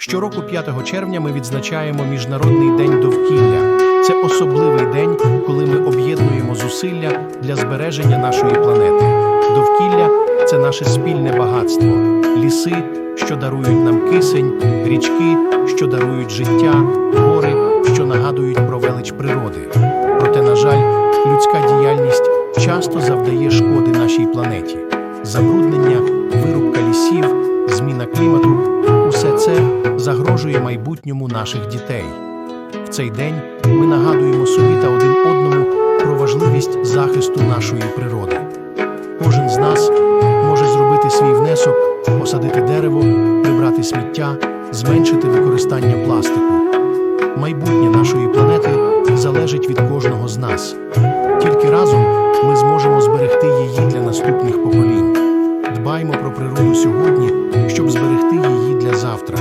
Щороку 5 червня ми відзначаємо Міжнародний день довкілля. Це особливий день, коли ми об'єднуємо зусилля для збереження нашої планети. Довкілля це наше спільне багатство, ліси, що дарують нам кисень, річки, що дарують життя, гори, що нагадують про велич природи. Проте, на жаль, людська діяльність часто завдає шкоди нашій планеті. Забруднення, вирубка лісів, загрожує майбутньому наших дітей. В цей день ми нагадуємо собі та один одному про важливість захисту нашої природи. Кожен з нас може зробити свій внесок, посадити дерево, прибрати сміття, зменшити використання пластику. Майбутнє нашої планети залежить від кожного з нас. Тільки разом ми зможемо зберегти її для наступних поколінь. Дбаймо про природу сьогодні, щоб зберегти її для завтра.